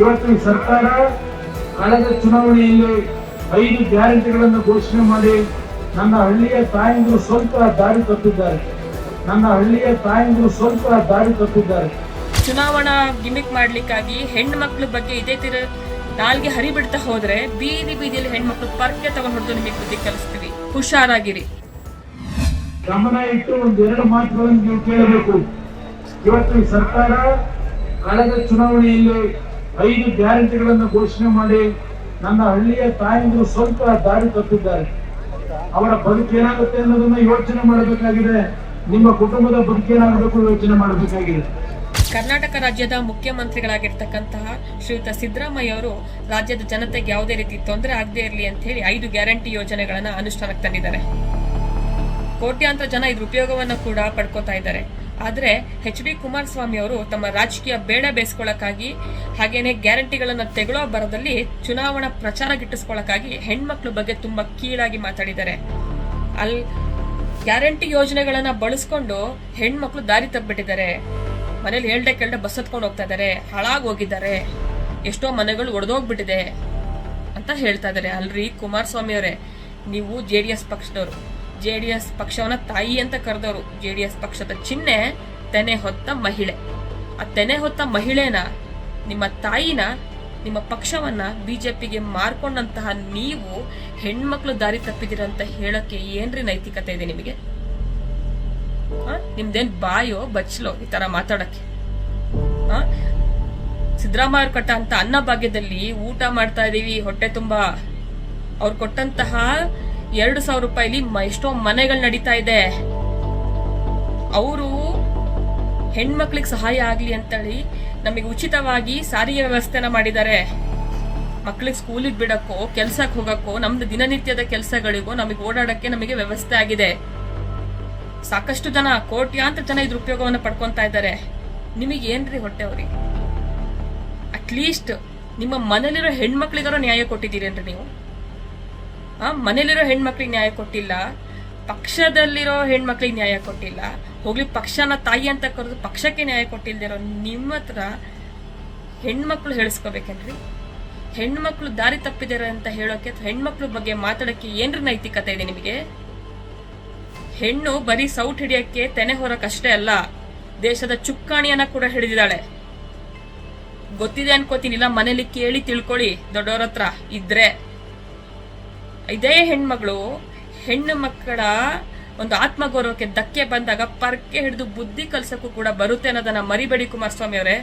ಇವತ್ತು ಈ ಸರ್ಕಾರ ಕಳೆದ ಚುನಾವಣೆಯಲ್ಲಿ ಐದು ಗ್ಯಾರಂಟಿಗಳನ್ನು ಘೋಷಣೆ ಮಾಡಿ ನನ್ನ ಹಳ್ಳಿಯ ತಾಯಂದಿರು ಸ್ವಲ್ಪ ದಾರಿ ತಪ್ಪಿದ್ದಾರೆ. ನನ್ನ ಹಳ್ಳಿಯ ತಾಯಂದಿರು ಸ್ವಲ್ಪ ದಾರಿ ತಪ್ಪಿದ್ದಾರೆ. ಚುನಾವಣಾ ಗಿಮಿಕ್ ಮಾಡ್ಲಿಕ್ಕಾಗಿ ಹೆಣ್ಣು ಮಕ್ಳ ಬಗ್ಗೆ ಇದೇ ತೀರ ನಾಲ್ಗೆ ಹರಿಬಿಡ್ತಾ ಹೋದ್ರೆ ಬೀದಿ ಬೀದಿಯಲ್ಲಿ ಹೆಣ್ಮಕ್ಳು ಪರ್ಕೆ ತಗೊಂಡ್ ಹೊಡೆದು ನಿಮಗೆ ಬುದ್ಧಿ ಕಲಿಸ್ತೀವಿ ಹುಷಾರಾಗಿರಿ. ಗಮನ ಇಟ್ಟು ಒಂದು ಎರಡು ಮಾತುಗಳನ್ನು ನೀವು ಕೇಳಬೇಕು. ಇವತ್ತು ಈ ಸರ್ಕಾರ ಕಳೆದ ಚುನಾವಣೆಯಲ್ಲಿ ಐದು ಗ್ಯಾರಂಟಿಗಳನ್ನು ಘೋಷಣೆ ಮಾಡಿ ನನ್ನ ಹಳ್ಳಿಯ ತಾಯಂದಿರು ಸ್ವಲ್ಪ ದಾರಿ ತಪ್ಪಿದ್ದಾರೆ. ಅವರ ಬದುಕೇನಾಗುತ್ತೆ ಅನ್ನೋದನ್ನ ಯೋಚನೆ ಮಾಡಬೇಕಾಗಿದೆ. ನಿಮ್ಮ ಕುಟುಂಬದ ಬದುಕೇನಾಗಬೇಕು ಯೋಚನೆ ಮಾಡಬೇಕಾಗಿದೆ. ಕರ್ನಾಟಕ ರಾಜ್ಯದ ಮುಖ್ಯಮಂತ್ರಿಗಳಾಗಿರ್ತಕ್ಕಂತಹ ಶ್ರೀಯುತ ಸಿದ್ದರಾಮಯ್ಯ ಅವರು ರಾಜ್ಯದ ಜನತೆಗೆ ಯಾವುದೇ ರೀತಿ ತೊಂದರೆ ಆಗದೇ ಇರಲಿ ಅಂತ ಹೇಳಿ ಐದು ಗ್ಯಾರಂಟಿ ಯೋಜನೆಗಳನ್ನ ಅನುಷ್ಠಾನಕ್ಕೆ ತಂದಿದ್ದಾರೆ. ಕೋಟ್ಯಾಂತರ ಜನ ಇದ್ರ ಉಪಯೋಗವನ್ನ ಕೂಡ ಪಡ್ಕೋತಾ ಇದ್ದಾರೆ. ಆದ್ರೆ ಎಚ್ ಡಿ ಕುಮಾರಸ್ವಾಮಿ ಅವರು ತಮ್ಮ ರಾಜಕೀಯ ಬೇಡ ಬೇಯಿಸ್ಕೊಳ್ಳಕ್ಕಾಗಿ ಹಾಗೇನೆ ಗ್ಯಾರಂಟಿಗಳನ್ನ ತೆಗೊಳ್ಳೋ ಬರದಲ್ಲಿ ಚುನಾವಣಾ ಪ್ರಚಾರ ಗಿಟ್ಟಿಸ್ಕೊಳ್ಳೋಕ್ಕಾಗಿ ಹೆಣ್ಮಕ್ಳ ಬಗ್ಗೆ ತುಂಬಾ ಕೀಳಾಗಿ ಮಾತಾಡಿದ್ದಾರೆ. ಅಲ್ಲಿ ಗ್ಯಾರಂಟಿ ಯೋಜನೆಗಳನ್ನ ಬಳಸ್ಕೊಂಡು ಹೆಣ್ಮಕ್ಳು ದಾರಿ ತಪ್ಪಿಬಿಟ್ಟಿದ್ದಾರೆ. ಮನೇಲಿ ಹೇಳ್ದೆ ಕೇಳ್ದೆ ಬಸ್ ಹತ್ಕೊಂಡು ಹೋಗ್ತಾ ಇದ್ದಾರೆ. ಹಾಳಾಗಿ ಹೋಗಿದ್ದಾರೆ. ಎಷ್ಟೋ ಮನೆಗಳು ಒಡೆದೋಗ್ಬಿಟ್ಟಿದೆ ಅಂತ ಹೇಳ್ತಾ ಇದ್ದಾರೆ. ಅಲ್ರಿ ಕುಮಾರಸ್ವಾಮಿ ಅವರೇ, ನೀವು ಜೆ ಡಿ ಎಸ್ ಪಕ್ಷದವರು. ಜೆ ಡಿ ಎಸ್ ಪಕ್ಷವನ್ನ ತಾಯಿ ಅಂತ ಕರೆದವರು. ಜೆ ಡಿ ಎಸ್ ಪಕ್ಷದ ಚಿಹ್ನೆ ತೆನೆ ಹೊತ್ತ ಮಹಿಳೆ. ಆ ತೆನೆ ಹೊತ್ತ ಮಹಿಳೆನ ನಿಮ್ಮ ತಾಯಿನ, ನಿಮ್ಮ ಪಕ್ಷವನ್ನ ಬಿಜೆಪಿಗೆ ಮಾರ್ಕೊಂಡಂತಹ ನೀವು ಹೆಣ್ಮಕ್ಳು ದಾರಿ ತಪ್ಪಿದಿರಂತ ಹೇಳಕ್ಕೆ ಏನ್ರಿ ನೈತಿಕತೆ ಇದೆ ನಿಮಗೆ? ನಿಮ್ದೇನ್ ಬಾಯೋ ಬಚ್ಲೋ ಈ ತರ ಮಾತಾಡಕ್ಕೆ? ಸಿದ್ದರಾಮಯ್ಯ ಕೊಟ್ಟ ಅಂತ ಅನ್ನ ಭಾಗ್ಯದಲ್ಲಿ ಊಟ ಮಾಡ್ತಾ ಇದೀವಿ, ಹೊಟ್ಟೆ ತುಂಬಾ. ಅವ್ರು ಕೊಟ್ಟಂತಹ ಎರಡು ಸಾವಿರ ರೂಪಾಯಿಲಿ ಎಷ್ಟೋ ಮನೆಗಳು ನಡೀತಾ ಇದೆ. ಅವರು ಹೆಣ್ಮಕ್ಳಿಗೆ ಸಹಾಯ ಆಗ್ಲಿ ಅಂತೇಳಿ ನಮಗೆ ಉಚಿತವಾಗಿ ಸಾರಿಗೆ ವ್ಯವಸ್ಥೆನ ಮಾಡಿದ್ದಾರೆ. ಮಕ್ಳಿಗೆ ಸ್ಕೂಲಿಗೆ ಬಿಡಕ್ಕೋ ಕೆಲ್ಸಕ್ಕೆ ಹೋಗಕ್ಕೋ, ನಮ್ದು ದಿನನಿತ್ಯದ ಕೆಲಸಗಳಿಗೂ ನಮಗೆ ಓಡಾಡಕ್ಕೆ ನಮಗೆ ವ್ಯವಸ್ಥೆ ಆಗಿದೆ. ಸಾಕಷ್ಟು ಜನ ಕೋಟ್ಯಾಂತರ ಜನ ಇದ್ರ ಉಪಯೋಗವನ್ನು ಪಡ್ಕೊಂತಾ ಇದ್ದಾರೆ. ನಿಮಗೆ ಏನ್ರಿ ಹೊಟ್ಟೆ ಅವ್ರಿಗೆ ಅಟ್ಲೀಸ್ಟ್ ನಿಮ್ಮ ಮನೇಲಿರೋ ಹೆಣ್ಮಕ್ಳಿಗಾರೋ ನ್ಯಾಯ ಕೊಟ್ಟಿದ್ದೀರೇನ್ರಿ ನೀವು? ಮನೇಲಿರೋ ಹೆಣ್ಮಕ್ಳಿಗೆ ನ್ಯಾಯ ಕೊಟ್ಟಿಲ್ಲ, ಪಕ್ಷದಲ್ಲಿರೋ ಹೆಣ್ಮಕ್ಳಿಗೆ ನ್ಯಾಯ ಕೊಟ್ಟಿಲ್ಲ. ಹೋಗ್ಲಿ, ಪಕ್ಷನ ತಾಯಿ ಅಂತ ಕರೆದು ಪಕ್ಷಕ್ಕೆ ನ್ಯಾಯ ಕೊಟ್ಟಿಲ್ದಿರೋ ನಿಮ್ಮ ಹತ್ರ ಹೆಣ್ಮಕ್ಳು ಹೇಳಿಸ್ಕೋಬೇಕೇನ್ರಿ? ಹೆಣ್ಮಕ್ಳು ದಾರಿ ತಪ್ಪಿದಾರೆ ಅಂತ ಹೇಳೋಕೆ ಹೆಣ್ಮಕ್ಳ ಬಗ್ಗೆ ಮಾತಾಡಕ್ಕೆ ಏನ್ರ ನೈತಿಕತೆ ಇದೆ ನಿಮಗೆ? ಹೆಣ್ಣು ಬರೀ ಸೌಟ್ ಹಿಡಿಯಕ್ಕೆ ತೆನೆ ಹೊರಕಷ್ಟೇ ಅಲ್ಲ, ದೇಶದ ಚುಕ್ಕಾಣಿಯನ್ನ ಕೂಡ ಹಿಡಿದಿದ್ದಾಳೆ. ಗೊತ್ತಿದೆ ಅನ್ಕೋತೀನಿ, ಇಲ್ಲ ಮನೇಲಿ ಕೇಳಿ ತಿಳ್ಕೊಳ್ಳಿ, ದೊಡ್ಡವ್ರ ಹತ್ರ ಇದ್ರೆ. ಇದೇ ಹೆಣ್ಮಗಳು ಹೆಣ್ಣು ಮಕ್ಕಳ ಒಂದು ಆತ್ಮಗೌರವಕ್ಕೆ ಧಕ್ಕೆ ಬಂದಾಗ ಪರ್ಕೆ ಹಿಡಿದು ಬುದ್ಧಿ ಕಲ್ಸಕ್ಕೂ ಕೂಡ ಬರುತ್ತೆ ಅನ್ನೋದನ್ನ ಮರಿಬೇಡಿ ಕುಮಾರಸ್ವಾಮಿ ಅವರೇ.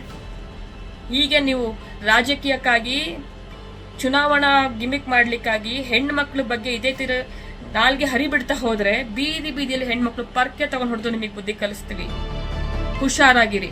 ಹೀಗೆ ನೀವು ರಾಜಕೀಯಕ್ಕಾಗಿ, ಚುನಾವಣಾ ಗಿಮಿಕ್ ಮಾಡ್ಲಿಕ್ಕಾಗಿ ಹೆಣ್ಣು ಮಕ್ಳ ಬಗ್ಗೆ ಇದೇ ತೀರ ನಾಲ್ಗೆ ಹರಿಬಿಡ್ತಾ ಹೋದ್ರೆ ಬೀದಿ ಬೀದಿಯಲ್ಲಿ ಹೆಣ್ಮಕ್ಳು ಪರ್ಕೆ ತಗೊಂಡು ಹೊಡೆದು ನಿಮಗೆ ಬುದ್ಧಿ ಕಲಿಸ್ತೀವಿ. ಹುಷಾರಾಗಿರಿ.